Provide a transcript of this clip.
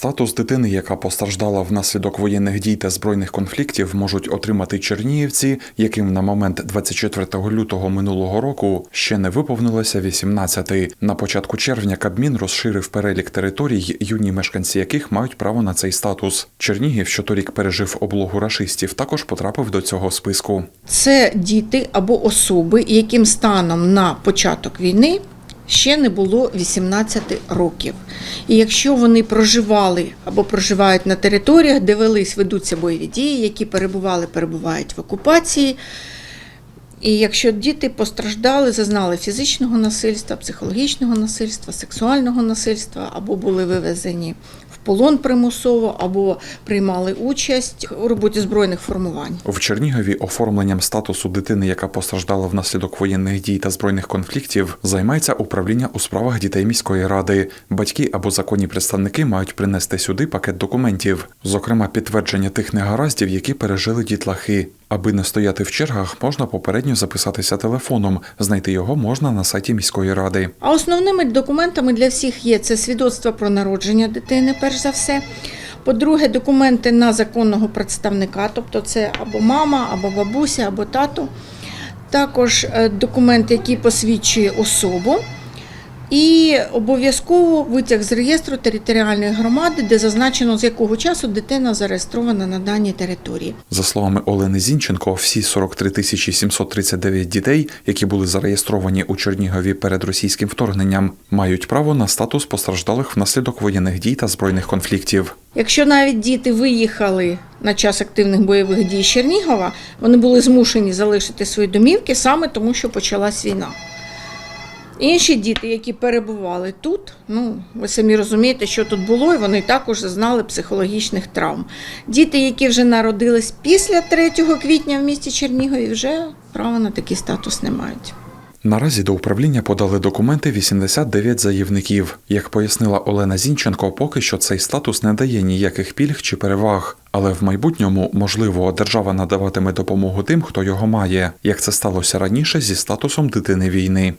Статус дитини, яка постраждала внаслідок воєнних дій та збройних конфліктів, можуть отримати чернігівці, яким на момент 24 лютого минулого року ще не виповнилося 18. На початку червня Кабмін розширив перелік територій, юні мешканці яких мають право на цей статус. Чернігів, що торік пережив облогу рашистів, також потрапив до цього списку. Це діти або особи, яким станом на початок війни ще не було 18 років. І якщо вони проживали або проживають на територіях, де велись, ведуться бойові дії, які перебували, перебувають в окупації. І якщо діти постраждали, зазнали фізичного насильства, психологічного насильства, сексуального насильства, або були вивезені полон примусово, або приймали участь у роботі збройних формувань. В Чернігові оформленням статусу дитини, яка постраждала внаслідок воєнних дій та збройних конфліктів, займається управління у справах дітей міської ради. Батьки або законні представники мають принести сюди пакет документів, зокрема підтвердження тих негараздів, які пережили дітлахи. Аби не стояти в чергах, можна попередньо записатися телефоном. Знайти його можна на сайті міської ради. А основними документами для всіх є це свідоцтво про народження дитини, перш за все. По-друге, документи на законного представника, тобто це або мама, або бабуся, або тато. Також е, документ, який посвідчує особу. І обов'язково витяг з реєстру територіальної громади, де зазначено, з якого часу дитина зареєстрована на даній території. За словами Олени Зінченко, всі 43 тисячі 739 дітей, які були зареєстровані у Чернігові перед російським вторгненням, мають право на статус постраждалих внаслідок воєнних дій та збройних конфліктів. Якщо навіть діти виїхали на час активних бойових дій з Чернігова, вони були змушені залишити свої домівки саме тому, що почалась війна. Інші діти, які перебували тут, ну ви самі розумієте, що тут було, і вони також зазнали психологічних травм. Діти, які вже народились після 3 квітня в місті Чернігові, вже права на такий статус не мають. Наразі до управління подали документи 89 заявників. Як пояснила Олена Зінченко, поки що цей статус не дає ніяких пільг чи переваг. Але в майбутньому, можливо, держава надаватиме допомогу тим, хто його має, як це сталося раніше зі статусом дитини війни.